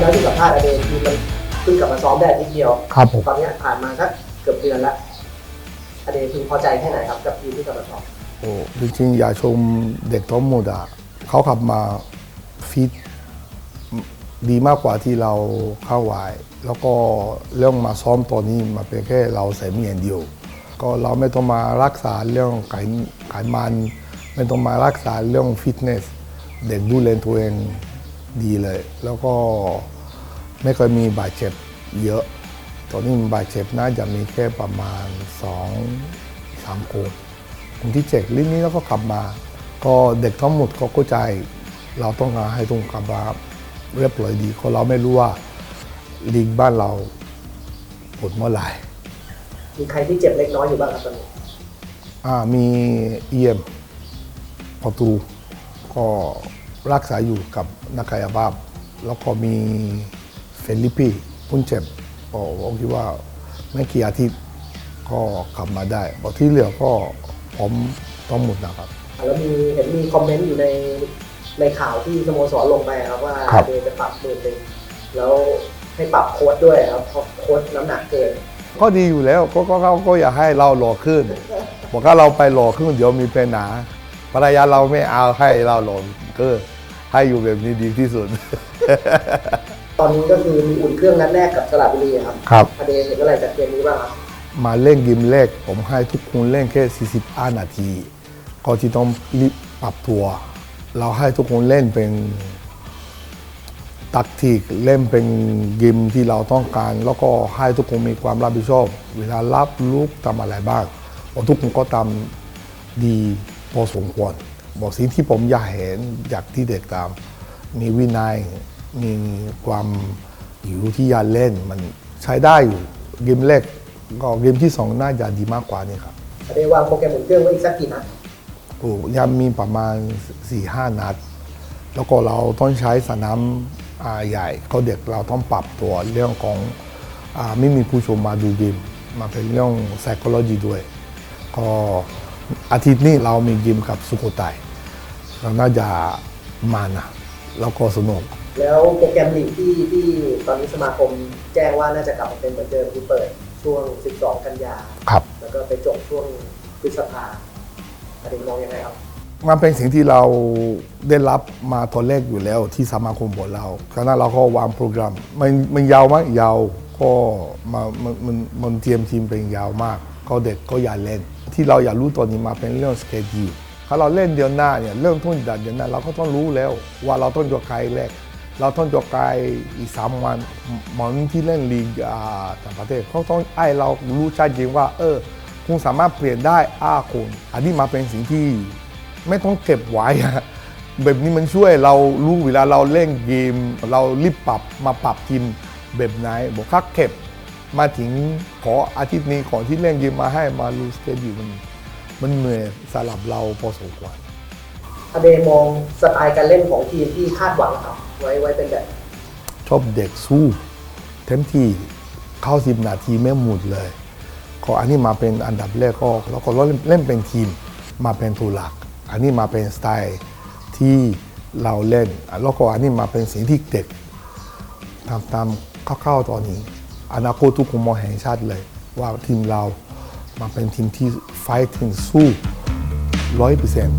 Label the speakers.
Speaker 1: ที่แล้วที่สัมภาษณ์อเดนทีมมันเพิ่งกลับมาซ้อมได้อาทีเดียว
Speaker 2: ครับผม
Speaker 1: ตอนเนี้ยผ่านมาสักเกือบเดือนละอเดนพึงพอใจแค่ไหนครับกับทีมที่กลับมาซ้อม
Speaker 2: โอ้จริงๆอย่าชมเด็กทั้งหมดอะเขาขับมาฟิตดีมากกว่าที่เราเข้าไว้แล้วก็เรื่องมาซ้อมตอนนี้มาเป็นแค่เราเสริมอย่างเดียว ก็เราไม่ต้องมารักษาเรื่องไขไขมัน ไม่ต้องมารักษาเรื่องฟิตเนส เด็กดูแลตัวเองดีเลย แล้วก็ ไม่เคยมีบาดเจ็บเยอะ ตอนนี้บาดเจ็บน่าจะมีแค่ประมาณ2อสามคนคนที่เจ็บลิ้นนี้แล้วก็กลับมา ก็เด็กทั้งหมดก็เข้าใจ เราต้องการให้ตรงกลับมาเรียบร้อยดีเพราะเราไม่รู้ว่าลีกบ้านเราผลเมื่อไหร่
Speaker 1: มีใครที่เจ็บเล็กน้อยอยู่บ้างครับตอนนี้
Speaker 2: อ่ามีเอียมประตูก็รักษาอยู่กับนักกายภาพ แล้วก็มี เฟลิปปีพุ่นเจ็บก็ผมคิดว่าไม่กี่อาทิตย์ก็กลับมาได้บอกที่เหลือก็ผมต้องหมดนะครับ
Speaker 1: แล้วมีเห็นมีคอมเมนต์อยู่ในในข่าวที่สโมสรลงไปครับว่า
Speaker 2: ครับ
Speaker 1: เดนจะปรับหมื่นหนึ่งแล้วให้ปรับโค้ดด้วยครับเพราะโค้ดน้ำหนักเกิน
Speaker 2: ก็ดีอยู่แล้วก็ก็เขาก็อยากให้เราหล่อขึ้น บอกว่าเราไปหล่อขึ้นเดี๋ยวมีปัญหาภรรยาเราไม่เอาให้เราหล่อก็ให้อยู่แบบนี้ดีที่สุด
Speaker 1: ตอนนี้ก็คือมีอุ่นเครื่องนัดแรกกับสระบุรีครับ
Speaker 2: ครับ
Speaker 1: อเดนเห็นอะไรจากเกมนี้บ้างครับ
Speaker 2: มาเล่นเกมแรกผมให้ทุกคนเล่นแค่ 45 นาทีก็ที่ต้องรีบปรับตัว เราให้ทุกคนเล่นเป็นตักทีกเล่นเป็นเกมที่เราต้องการ แล้วก็ให้ทุกคนมีความรับผิดชอบ เวลารับลูกทำอะไรบ้างบอกทุกคนก็ทำดีพอสมควรบอกสิ่งที่ผมอยากเห็นอยากที่เด็กทำมีวินัย มีความหิวที่อยากเล่นมันใช้ได้อยู่เกมแรกก็เกมที่สองน่าจะดีมากกว่านี่ครับ
Speaker 1: อเดนวางโปรแกรมอุ่นเครื่องไว้อีกสักกี่นัด
Speaker 2: โอ้ยังมีประมาณ4ี่ห้านัด แล้วก็เราต้องใช้สนามอ่าใหญ่ก็เด็กเราต้องปรับตัวเรื่องของอาไม่มีผู้ชมมาดูเกมมาเป็นเรื่อง psychology ด้วยก็อาทิตย์นี้เรามีเกมกับสุโขทัยเราน่าจะมานะแล้วก็สนุก
Speaker 1: แล้วโปรแกรมลีกที่ที่ตอนนี้สมาคมแจ้งว่าน่าจะกลับมาเป็นเหมือนเดิมคือเปิดช่วง 12 กันยา
Speaker 2: ครับ
Speaker 1: แล้วก็ไปจบช่วงพฤษภาอเดนมองยังไงครับ
Speaker 2: มันเป็นสิ่งที่เราได้รับมาตอนแรกอยู่แล้วที่สมาคมบอกเราคณะเราก็วางโปรแกรม มันมันยาวไหมยาวก็มามันมันมันเตรียมทีมเป็นยาวมาก ก็เด็กก็อยากเล่น ที่เราอยากรู้ตอนนี้มาเป็นเรื่องสเกจิถ้าเราเล่นเดือนหน้าเนี่ยเริ่มต้นจากเดือนหน้าเราก็ต้องรู้แล้วว่าเราต้องจบใครแรก เราต้องจบใครอีกสามวันเหมือนที่เล่นลีกอ่าต่างประเทศเขาต้องให้เรารู้ชัดเจนว่า เออ คุณสามารถเปลี่ยนได้อ้าคนอันนี้มาเป็นสิ่งที่ไม่ต้องเก็บไว้แบบนี้มันช่วยเรารู้เวลาเราเล่นเกม เรารีบปรับมาปรับทีมแบบไหนบอกคักเก็บมาถึงขออาทิตย์นี้ก่อนที่เล่นเกมมาให้มารู้สเกจอยู่มันมันเหนื่อยสำหรับเราพอสมควร
Speaker 1: อเดมองสไตล์การเล่นของทีมที่คาดหวังครับ ไว้ไว้เป็นแบบ
Speaker 2: ชอบเด็กสู้เต็มที่เข้าสิบนาทีไม่หมดเลยก็อันนี้มาเป็นอันดับแรกก็แล้วก็เล่นเล่นเป็นทีมมาเป็นตัวหลัก อันนี้มาเป็นสไตล์ที่เราเล่นแล้วก็อันนี้มาเป็นสิ่งที่เด็กทำตามเข้าๆตอนนี้อนาคตทุกคนมองเห็นชัดเลย ว่าทีมเรามาเป็นทีมที่ไฟถึงสู้ร้อยเปอร์เซ็นต์